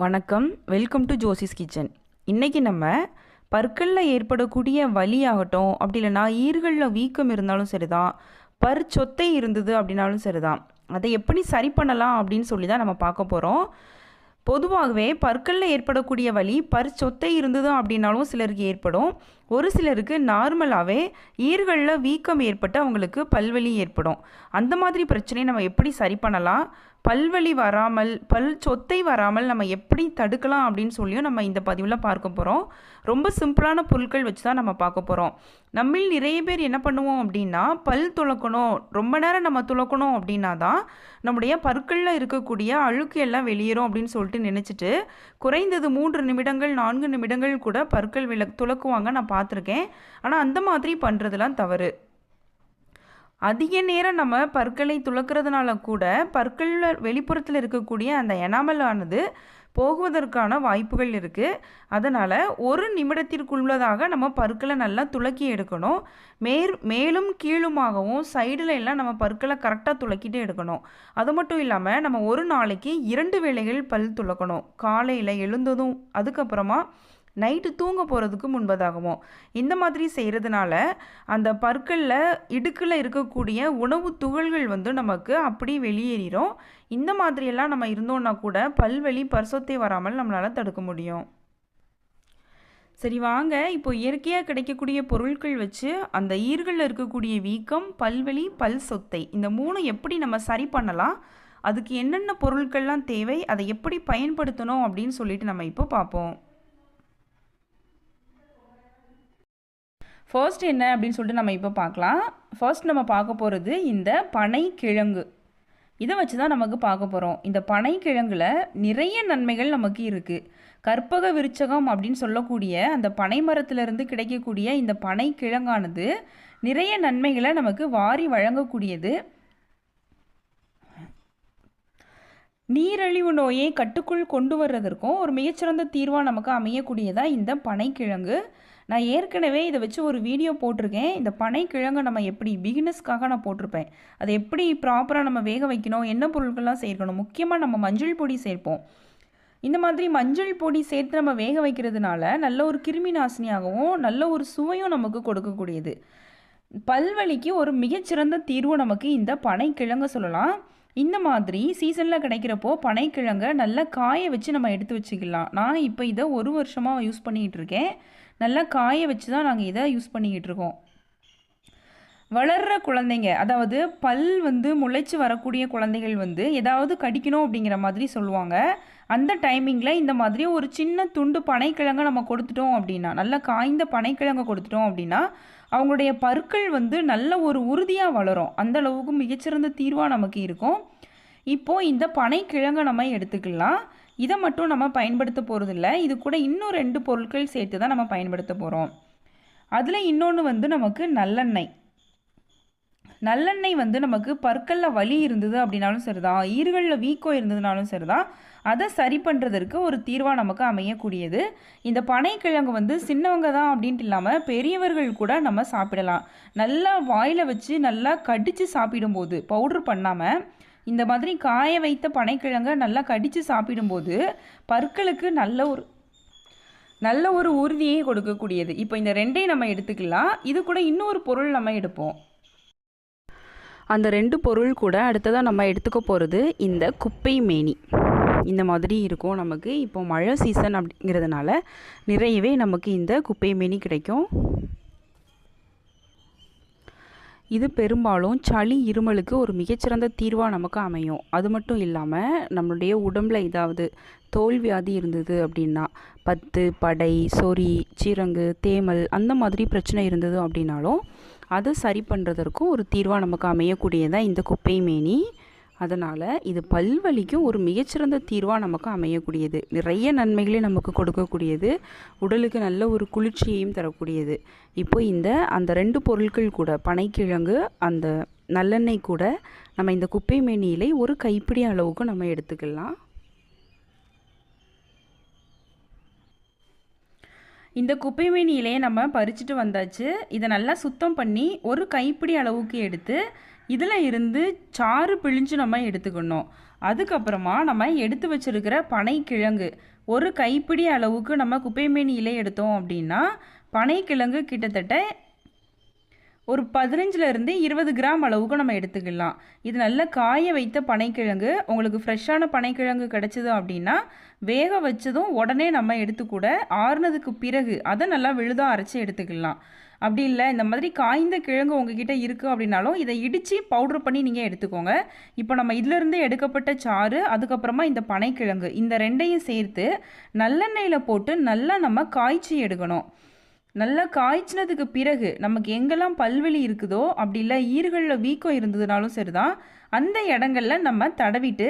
வணக்கம். Welcome to Josie's kitchen இன்றைக்கி நம்ம பற்களில் ஏற்படக்கூடிய வலி ஆகட்டும் அப்படி இல்லைனா ஈர்களில் வீக்கம் இருந்தாலும் சரிதான் பர் சொத்தை இருந்தது அப்படின்னாலும் சரிதான். அதை எப்படி சரி பண்ணலாம் அப்படின்னு சொல்லி தான் நம்ம பார்க்க போகிறோம் பொதுவாகவே பற்களில் ஏற்படக்கூடிய வலி பர் சொத்தை இருந்தது அப்படின்னாலும் சிலருக்கு ஏற்படும். ஒரு சிலருக்கு நார்மலாகவே ஈர்களில் வீக்கம் ஏற்பட்டு அவங்களுக்கு பல்வலி ஏற்படும். அந்த மாதிரி பிரச்சனையை நம்ம எப்படி சரி பண்ணலாம்? பல்வலி வராமல் பல் சொத்தை வராமல் நம்ம எப்படி தடுக்கலாம் அப்படின்னு சொல்லியும் நம்ம இந்த பதிவில் பார்க்க போகிறோம் ரொம்ப சிம்பிளான பொருட்கள் வச்சு தான் நம்ம பார்க்க போகிறோம் நம்மில் நிறைய பேர் என்ன பண்ணுவோம் அப்படின்னா பல் துளக்கணும். ரொம்ப நேரம் நம்ம துளக்கணும் அப்படின்னா தான் நம்முடைய பற்களில் இருக்கக்கூடிய அழுக்கு எல்லாம் வெளியேறும் அப்படின்னு சொல்லிட்டு நினச்சிட்டு குறைந்தது மூன்று நிமிடங்கள் நான்கு நிமிடங்கள் கூட பற்கள் விள துளக்குவாங்க. நான் பார்த்துருக்கேன். ஆனால் அந்த மாதிரி பண்ணுறதுலாம் தவறு. அதிக நேரம் நம்ம பற்களை துளக்கிறதுனால கூட பற்களில் வெளிப்புறத்தில் இருக்கக்கூடிய அந்த எனாமலானது போகுவதற்கான வாய்ப்புகள் இருக்குது அதனால் ஒரு நிமிடத்திற்குள்ளதாக நம்ம பற்களை நல்லா துளக்கி எடுக்கணும். மேற் மேலும் கீழுமாகவும் சைடில் எல்லாம் நம்ம பற்களை கரெக்டாக துளக்கிட்டு எடுக்கணும். அது மட்டும் இல்லாமல் நம்ம ஒரு நாளைக்கு இரண்டு வேளைகள் பல் துளக்கணும். காலையில் எழுந்ததும் அதுக்கப்புறமா நைட்டு தூங்க போகிறதுக்கு முன்பதாகவும் இந்த மாதிரி செய்கிறதுனால அந்த பற்களில் இடுக்கில் இருக்கக்கூடிய உணவு துகள்கள் வந்து நமக்கு அப்படி வெளியேறிடும் இந்த மாதிரியெல்லாம் நம்ம இருந்தோன்னா கூட பல்வலி பரிசொத்தை வராமல் நம்மளால் தடுக்க முடியும். சரி வாங்க. இப்போ இயற்கையாக கிடைக்கக்கூடிய பொருட்கள் வச்சு அந்த ஈர்களில் இருக்கக்கூடிய வீக்கம் பல்வெளி பல் சொத்தை இந்த மூணு எப்படி நம்ம சரி பண்ணலாம்? அதுக்கு என்னென்ன பொருட்கள்லாம் தேவை? அதை எப்படி பயன்படுத்தணும் அப்படின்னு சொல்லிட்டு நம்ம இப்போ பார்ப்போம். ஃபர்ஸ்ட் என்ன அப்படின்னு சொல்லிட்டு நம்ம இப்போ பார்க்கலாம். ஃபர்ஸ்ட் நம்ம பார்க்க போகிறது இந்த பனை கிழங்கு இதை வச்சு தான் நமக்கு பார்க்க போகிறோம் இந்த பனை கிழங்குல நிறைய நன்மைகள் நமக்கு இருக்குது கற்பக விருச்சகம் அப்படின்னு சொல்லக்கூடிய அந்த பனை மரத்திலிருந்து கிடைக்கக்கூடிய இந்த பனை கிழங்கானது நிறைய நன்மைகளை நமக்கு வாரி வழங்கக்கூடியது. நீரழிவு நோயை கட்டுக்குள் கொண்டு வர்றதற்கும் ஒரு மிகச்சிறந்த தீர்வாக நமக்கு அமையக்கூடியதாக இந்த பனைக்கிழங்கு. நான் ஏற்கனவே இதை வச்சு ஒரு வீடியோ போட்டிருக்கேன். இந்த பனை கிழங்கை நம்ம எப்படி பிகினஸ்க்காக நான் போட்டிருப்பேன். அதை எப்படி ப்ராப்பராக நம்ம வேக வைக்கணும் என்ன பொருட்கள்லாம் சேர்க்கணும் முக்கியமாக நம்ம மஞ்சள் பொடி சேர்ப்போம். இந்த மாதிரி மஞ்சள் பொடி சேர்த்து நம்ம வேக வைக்கிறதுனால நல்ல ஒரு கிருமி நாசினியாகவும் நல்ல ஒரு சுவையும் நமக்கு கொடுக்கக்கூடியது. பல்வலிக்கு ஒரு மிகச்சிறந்த தீர்வு நமக்கு இந்த பனைக்கிழங்க சொல்லலாம். இந்த மாதிரி சீசனில் கிடைக்கிறப்போ பனைக்கிழங்க நல்லா காய வச்சு நம்ம எடுத்து வச்சுக்கலாம். நான் இப்போ இதை ஒரு வருஷமாக யூஸ் பண்ணிக்கிட்டு இருக்கேன். நல்லா காய வச்சு தான் நாங்கள் இதை யூஸ் பண்ணிக்கிட்டு இருக்கோம். வளர்கிற குழந்தைங்க அதாவது பல் வந்து முளைச்சி வரக்கூடிய குழந்தைகள் வந்து ஏதாவது கடிக்கணும் அப்படிங்கிற மாதிரி சொல்லுவாங்க. அந்த டைமிங்கில் இந்த மாதிரி ஒரு சின்ன துண்டு பனைக்கிழங்க நம்ம கொடுத்துட்டோம் அப்படின்னா நல்லா காய்ந்த பனைக்கிழங்க கொடுத்துட்டோம் அப்படின்னா அவங்களுடைய பற்கள் வந்து நல்ல ஒரு உறுதியாக வளரும். அந்த அளவுக்கு மிகச்சிறந்த தீர்வாக நமக்கு இருக்கும். இப்போது இந்த பனைக்கிழங்கை நம்ம எடுத்துக்கலாம். இதை மட்டும் நம்ம பயன்படுத்த போகிறதில்ல இது கூட இன்னும் ரெண்டு பொருட்கள் சேர்த்து தான் நம்ம பயன்படுத்த போகிறோம் அதில் இன்னொன்று வந்து நமக்கு நல்லெண்ணெய். நல்லெண்ணெய் வந்து நமக்கு பற்களில் வலி இருந்தது அப்படின்னாலும் சரிதான். ஈர்களில் வீக்கம் இருந்ததுனாலும் சரிதான். அதை சரி பண்ணுறதற்கு ஒரு தீர்வாக நமக்கு அமையக்கூடியது. இந்த பனைக்கிழங்கு வந்து சின்னவங்க தான் அப்படின்ட்டு இல்லாமல் பெரியவர்கள் கூட நம்ம சாப்பிடலாம். நல்லா வாயில் வச்சு நல்லா கடித்து சாப்பிடும்போது பவுட்ரு பண்ணாமல் இந்த மாதிரி காய வைத்த பனைக்கிழங்கை நல்லா கடித்து சாப்பிடும்போது பற்களுக்கு நல்ல ஒரு நல்ல ஒரு உறுதியை கொடுக்கக்கூடியது. இப்போ இந்த ரெண்டையும் நம்ம எடுத்துக்கலாம். இது கூட இன்னொரு பொருள் நம்ம எடுப்போம். அந்த ரெண்டு பொருள் கூட அடுத்ததாக நம்ம எடுத்துக்க போகிறது இந்த குப்பை மேனி. இந்த மாதிரி இருக்கும் நமக்கு. இப்போ மழை சீசன் அப்படிங்கிறதுனால நிறையவே நமக்கு இந்த குப்பை மேனி கிடைக்கும். இது பெரும்பாலும் சளி இருமலுக்கு ஒரு மிகச்சிறந்த தீர்வாக நமக்கு அமையும். அது மட்டும் இல்லாமல் நம்மளுடைய உடம்பில் ஏதாவது தோல்வியாதி இருந்தது அப்படின்னா பத்து படை சொறி சீரங்கு தேமல் அந்த மாதிரி பிரச்சனை இருந்தது அப்படின்னாலும் அதை சரி பண்ணுறதற்கும் ஒரு தீர்வாக நமக்கு அமையக்கூடியதான் இந்த குப்பை மேனி. அதனால் இது பல்வலிக்கும் ஒரு மிகச்சிறந்த தீர்வாக நமக்கு அமையக்கூடியது. நிறைய நன்மைகளை நமக்கு கொடுக்கக்கூடியது. உடலுக்கு நல்ல ஒரு குளிர்ச்சியையும் தரக்கூடியது. இப்போ இந்த அந்த ரெண்டு பொருட்கள் கூட பனைக்கிழங்கு அந்த நல்லெண்ணெய் கூட நம்ம இந்த குப்பை மேனியிலை ஒரு கைப்பிடி அளவுக்கு நம்ம எடுத்துக்கலாம். இந்த குப்பைமேனி இலையை நம்ம பறிச்சுட்டு வந்தாச்சு. இதை நல்லா சுத்தம் பண்ணி ஒரு கைப்பிடி அளவுக்கு எடுத்து இதில் இருந்து சாறு பிழிஞ்சு நம்ம எடுத்துக்கணும். அதுக்கப்புறமா நம்ம எடுத்து வச்சிருக்கிற பனைக்கிழங்கு ஒரு கைப்பிடி அளவுக்கு நம்ம குப்பைமேனி இலை எடுத்தோம் அப்படின்னா பனைக்கிழங்கு கிட்டத்தட்ட ஒரு பதினஞ்சுலேருந்து இருபது கிராம் அளவுக்கு நம்ம எடுத்துக்கலாம். இது நல்ல காய வைத்த பனைக்கிழங்கு. உங்களுக்கு ஃப்ரெஷ்ஷான பனைக்கிழங்கு கிடச்சிது அப்படின்னா வேக வச்சதும் உடனே நம்ம எடுத்துக்கூட ஆறுனதுக்கு பிறகு அதை நல்லா விழுதாக அரைச்சி எடுத்துக்கலாம். அப்படி இல்லை இந்த மாதிரி காய்ந்த கிழங்கு உங்ககிட்ட இருக்குது அப்படின்னாலும் இதை இடித்து பவுடர் பண்ணி நீங்கள் எடுத்துக்கோங்க. இப்போ நம்ம இதிலிருந்து எடுக்கப்பட்ட சாறு அதுக்கப்புறமா இந்த பனைக்கிழங்கு இந்த ரெண்டையும் சேர்த்து நல்லெண்ணெயில் போட்டு நல்லா நம்ம காய்ச்சி எடுக்கணும். நல்லா காய்ச்சினதுக்கு பிறகு நமக்கு எங்கெல்லாம் பல்வெளி இருக்குதோ அப்படி இல்லை ஈர்களில் வீக்கம் இருந்ததுனாலும் சரிதான். அந்த இடங்கள்ல நம்ம தடவிட்டு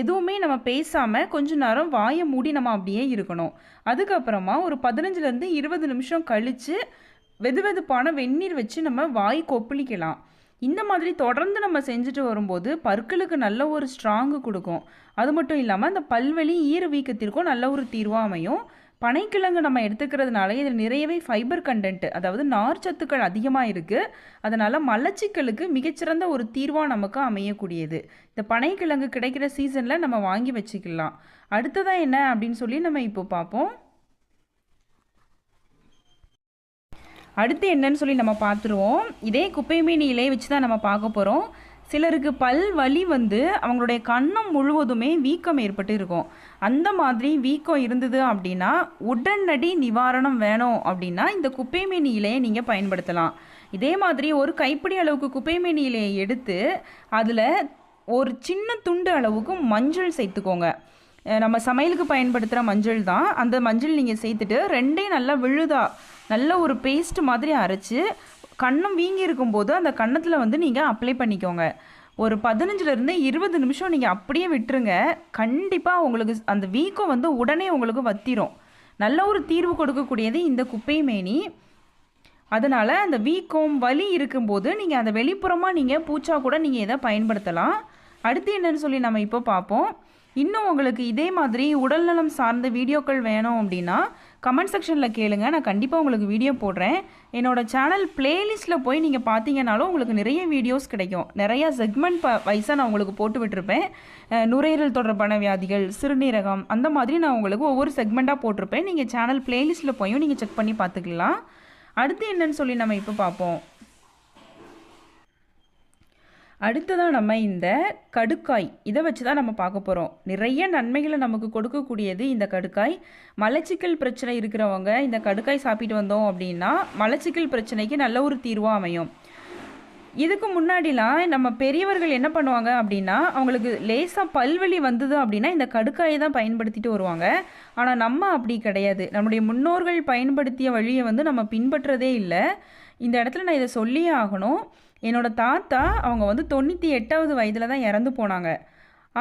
எதுவுமே நம்ம பேசாமல் கொஞ்ச நேரம் வாயை மூடி நம்ம அப்படியே இருக்கணும். அதுக்கப்புறமா ஒரு பதினஞ்சுலேருந்து இருபது நிமிஷம் கழித்து வெது வெதுப்பான வெந்நீர் வச்சு நம்ம வாய் கொப்பளிக்கலாம். இந்த மாதிரி தொடர்ந்து நம்ம செஞ்சுட்டு வரும்போது பற்களுக்கு நல்ல ஒரு ஸ்ட்ராங்கு கொடுக்கும். அது மட்டும் இல்லாமல் அந்த பல்வெளி ஈர வீக்கத்திற்கும் நல்ல ஒரு தீர்வாக அமையும். பனைக்கிழங்கு நம்ம எடுத்துக்கிறதுனால இதில் நிறையவே ஃபைபர் கண்டென்ட் அதாவது நார்ச்சத்துக்கள் அதிகமாக இருக்குது அதனால் மலச்சிக்கலுக்கு மிகச்சிறந்த ஒரு தீர்வாக நமக்கு அமையக்கூடியது. இந்த பனைக்கிழங்கு கிடைக்கிற சீசனில் நம்ம வாங்கி வச்சுக்கலாம். அடுத்ததாக என்ன அப்படின்னு சொல்லி நம்ம இப்போ பார்ப்போம். அடுத்து என்னன்னு சொல்லி நம்ம பார்த்துருவோம். இதே குப்பைமேனி இலையை வச்சு தான் நம்ம பார்க்க போகிறோம் சிலருக்கு பல் வலி வந்து அவங்களுடைய கண்ணம் முழுவதுமே வீக்கம் ஏற்பட்டு இருக்கும். அந்த மாதிரி வீக்கம் இருந்தது அப்படின்னா உடனடி நிவாரணம் வேணும் அப்படின்னா இந்த குப்பைமேனி இலையை நீங்கள் பயன்படுத்தலாம். இதே மாதிரி ஒரு கைப்பிடி அளவுக்கு குப்பைமேனி இலையை எடுத்து அதில் ஒரு சின்ன துண்டு அளவுக்கு மஞ்சள் சேர்த்துக்கோங்க. நம்ம சமையலுக்கு பயன்படுத்துகிற மஞ்சள் தான். அந்த மஞ்சள் நீங்கள் சேர்த்துட்டு ரெண்டையும் நல்லா விழுதா நல்ல ஒரு பேஸ்ட் மாதிரி அரைச்சி கண்ணம் வீங்கி இருக்கும்போது அந்த கன்னத்தில் வந்து நீங்கள் அப்ளை பண்ணிக்கோங்க. ஒரு பதினஞ்சுலேருந்து இருபது நிமிஷம் நீங்கள் அப்படியே விட்டுருங்க. கண்டிப்பாக உங்களுக்கு அந்த வீக்கம் வந்து உடனே உங்களுக்கு வத்திரும். நல்ல ஒரு தீர்வு கொடுக்கக்கூடியது இந்த குப்பை மேனி. அதனால் அந்த வீக்கம் வலி இருக்கும்போது நீங்கள் அந்த வெளிப்புறமாக நீங்கள் பூச்சா கூட நீங்கள் இதை பயன்படுத்தலாம். அடுத்து என்னன்னு சொல்லி நம்ம இப்போ பார்ப்போம். இன்னும் உங்களுக்கு இதே மாதிரி உடல்நலம் சார்ந்த வீடியோக்கள் வேணும் அப்படின்னா கமெண்ட் செக்ஷனில் கேளுங்க. நான் கண்டிப்பாக உங்களுக்கு வீடியோ போடுறேன். என்னோடய சேனல் பிளேலிஸ்ட்டில் போய் நீங்கள் பார்த்தீங்கனாலும் உங்களுக்கு நிறைய வீடியோஸ் கிடைக்கும். நிறையா செக்மெண்ட் ப வைஸாக நான் உங்களுக்கு போட்டு விட்டுருப்பேன். நுரையீரல் தொடர்பான வியாதிகள் சிறுநீரகம் அந்த மாதிரி நான் உங்களுக்கு ஒவ்வொரு செக்மெண்ட்டாக போட்டிருப்பேன். நீங்கள் சேனல் பிளேலிஸ்ட்டில் போயும் நீங்கள் செக் பண்ணி பார்த்துக்கலாம் அடுத்து என்னன்னு சொல்லி நம்ம இப்போ பார்ப்போம் அடுத்ததாக நம்ம இந்த கடுக்காய். இதை வச்சு தான் நம்ம பார்க்க போகிறோம் நிறைய நன்மைகளை நமக்கு கொடுக்கக்கூடியது இந்த கடுக்காய். மலச்சிக்கல் பிரச்சனை இருக்கிறவங்க இந்த கடுக்காய் சாப்பிட்டு வந்தோம் அப்படின்னா மலச்சிக்கல் பிரச்சனைக்கு நல்ல ஒரு தீர்வாக அமையும். இதுக்கு முன்னாடிலாம் நம்ம பெரியவர்கள் என்ன பண்ணுவாங்க அப்படின்னா அவங்களுக்கு லேசாக பல்வலி வந்தது அப்படின்னா இந்த கடுக்காயை தான் பயன்படுத்திட்டு வருவாங்க. ஆனால் நம்ம அப்படி கிடையாது. நம்முடைய முன்னோர்கள் பயன்படுத்திய வழியை வந்து நம்ம பின்பற்றதே இல்லை. இந்த இடத்துல நான் இதை சொல்லியே ஆகணும். என்னோட தாத்தா அவங்க வந்து தொண்ணூற்றி எட்டாவது வயதில் தான் இறந்து போனாங்க.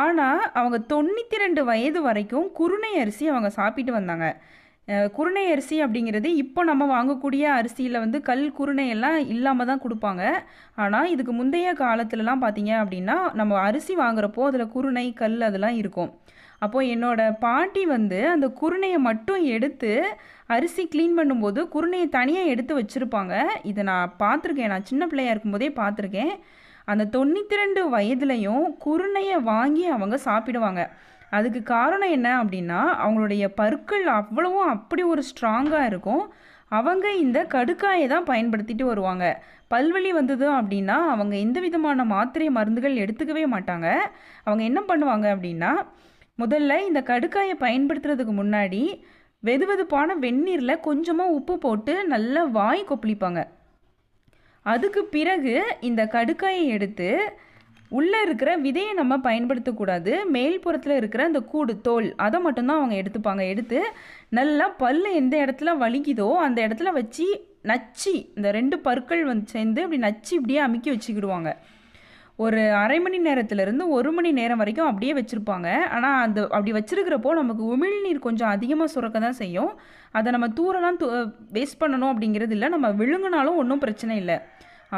ஆனால் அவங்க தொண்ணூற்றி ரெண்டு வயது வரைக்கும் குருணை அரிசி அவங்க சாப்பிட்டு வந்தாங்க. குருணை அரிசி அப்படிங்கிறது இப்போ நம்ம வாங்கக்கூடிய அரிசியில் வந்து கல் குருணையெல்லாம் இல்லாமல் தான் கொடுப்பாங்க. ஆனால் இதுக்கு முந்தைய காலத்துலலாம் பார்த்தீங்க அப்படின்னா நம்ம அரிசி வாங்குறப்போ அதில் குருணை கல் அதெல்லாம் இருக்கும். அப்போது என்னோடய பாட்டி வந்து அந்த குருணையை மட்டும் எடுத்து அரிசி க்ளீன் பண்ணும்போது குருணையை தனியாக எடுத்து வச்சுருப்பாங்க. இதை நான் பார்த்துருக்கேன் நான் சின்ன பிள்ளையா இருக்கும்போதே பார்த்துருக்கேன் அந்த தொண்ணூற்றி ரெண்டு வயதுலையும் குருணையை வாங்கி அவங்க சாப்பிடுவாங்க. அதுக்கு காரணம் என்ன அப்படின்னா அவங்களுடைய பற்கள் அவ்வளவும் அப்படி ஒரு ஸ்ட்ராங்காக இருக்கும். அவங்க இந்த கடுக்காயை தான் பயன்படுத்திட்டு வருவாங்க. பல்வலி வந்தது அப்படின்னா அவங்க எந்த விதமான மாத்திரை மருந்துகள் எடுத்துக்கவே மாட்டாங்க. அவங்க என்ன பண்ணுவாங்க அப்படின்னா முதல்ல இந்த கடுக்காயை பயன்படுத்துறதுக்கு முன்னாடி வெதுவெதுப்பான வெந்நீரில் கொஞ்சமாக உப்பு போட்டு நல்லா வாய் கொப்பளிப்பாங்க. அதுக்கு பிறகு இந்த கடுக்காயை எடுத்து உள்ளே இருக்கிற விதையை நம்ம பயன்படுத்தக்கூடாது. மேல்புறத்தில் இருக்கிற அந்த கூடு தோல் அதை மட்டும்தான் அவங்க எடுத்துப்பாங்க. எடுத்து நல்லா பல்லு எந்த இடத்துல வலிக்குதோ அந்த இடத்துல வச்சு நச்சு இந்த ரெண்டு பற்கள் வந்து சேர்ந்து அப்படி நச்சு இப்படியே அமுக்கி வச்சுக்கிடுவாங்க. ஒரு அரை மணி நேரத்துலேருந்து ஒரு மணி நேரம் வரைக்கும் அப்படியே வச்சுருப்பாங்க. ஆனால் அந்த அப்படி வச்சுருக்கிறப்போ நமக்கு உமிழ்நீர் கொஞ்சம் அதிகமாக சுரக்க தான் செய்யும். அதை நம்ம தூரெல்லாம் தூ வேஸ்ட் பண்ணணும் அப்படிங்கிறது இல்லை. நம்ம விழுங்கினாலும் ஒன்றும் பிரச்சனை இல்லை.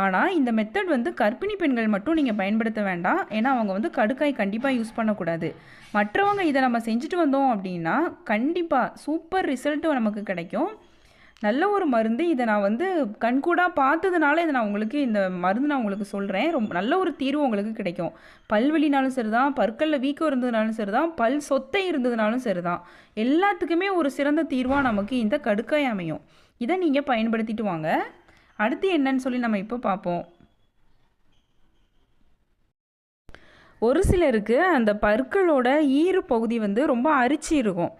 ஆனால் இந்த மெத்தட் வந்து கர்ப்பிணி பெண்கள் மட்டும் நீங்கள் பயன்படுத்த வேண்டாம். ஏன்னா அவங்க வந்து கடுக்காய் கண்டிப்பாக யூஸ் பண்ணக்கூடாது. மற்றவங்க இதை நம்ம செஞ்சுட்டு வந்தோம் அப்படின்னா கண்டிப்பாக சூப்பர் ரிசல்ட்டு நமக்கு கிடைக்கும். நல்ல ஒரு மருந்து இதை நான் வந்து கண்கூடாக பார்த்ததுனால இதை நான் உங்களுக்கு இந்த மருந்து நான் உங்களுக்கு சொல்கிறேன் ரொம்ப நல்ல ஒரு தீர்வு உங்களுக்கு கிடைக்கும். பல்வெளினாலும் சரி தான் பற்களில் வீக்கம் இருந்ததுனாலும் சரி தான் பல் சொத்தை இருந்ததுனாலும் சரி தான் எல்லாத்துக்குமே ஒரு சிறந்த தீர்வாக நமக்கு இந்த கடுக்காய் அமையும். இதை நீங்கள் பயன்படுத்திட்டு வாங்க. அடுத்து என்னன்னு சொல்லி நம்ம இப்போ பார்ப்போம். ஒரு சிலருக்கு அந்த பற்களோட ஈறு பகுதி வந்து ரொம்ப அரிச்சு இருக்கும்.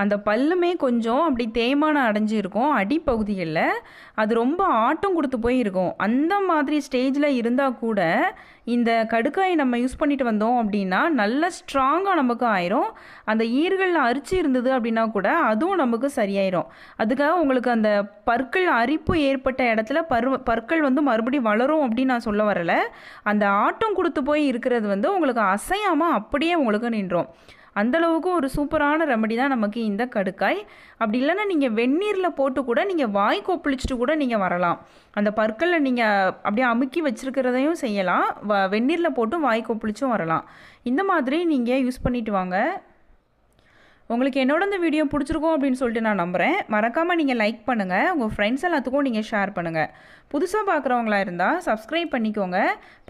அந்த பல்லுமே கொஞ்சம் அப்படி தேய்மானம் அடைஞ்சு இருக்கும் அடிப்பகுதிகளில் அது ரொம்ப ஆட்டம் கொடுத்து போய் இருக்கும் அந்த மாதிரி ஸ்டேஜில் இருந்தால் கூட இந்த கடுக்காயை நம்ம யூஸ் பண்ணிட்டு வந்தோம் அப்படின்னா நல்ல ஸ்ட்ராங்காக நமக்கு ஆயிரும். அந்த ஈர்களில் அரிச்சு இருந்தது அப்படின்னா கூட அதுவும் நமக்கு சரியாயிரும். அதுக்காக உங்களுக்கு அந்த பற்கள் அரிப்பு ஏற்பட்ட இடத்துல பருவ பற்கள் வந்து மறுபடியும் வளரும் அப்படின்னு நான் சொல்ல வரல. அந்த ஆட்டம் கொடுத்து போய் இருக்கிறது வந்து உங்களுக்கு அசையாமல் அப்படியே உங்களுக்கு நின்றோம். அந்தளவுக்கு ஒரு சூப்பரான ரெமடி தான் நமக்கு இந்த கடுக்காய். அப்படி இல்லைன்னா நீங்கள் வெந்நீரில் போட்டு கூட நீங்கள் வாய் கொப்பளிச்சுட்டு கூட நீங்கள் வரலாம். அந்த பற்களில் நீங்கள் அப்படியே அமுக்கி வச்சுருக்கிறதையும் செய்யலாம். வ வெந்நீரில் போட்டு வாய் கொப்பளிச்சும் வரலாம். இந்த மாதிரி நீங்கள் யூஸ் பண்ணிட்டு வாங்க. உங்களுக்கு என்னோட இந்த வீடியோ பிடிச்சிருக்கும் அப்படின்னு சொல்லிட்டு நான் நம்புகிறேன் மறக்காமல் நீங்கள் லைக் பண்ணுங்கள் உங்கள் ஃப்ரெண்ட்ஸ் எல்லாத்துக்கும் நீங்கள் ஷேர் பண்ணுங்கள் புதுசாக பார்க்குறவங்களா இருந்தால் சப்ஸ்கிரைப் பண்ணிக்கோங்க.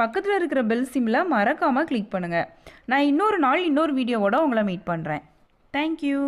பக்கத்தில் இருக்கிற பெல் சிம்மில் மறக்காமல் கிளிக் பண்ணுங்கள் நான் இன்னொரு நாள் இன்னொரு வீடியோவோட உங்களை மீட் பண்ணுறேன் தேங்க்யூ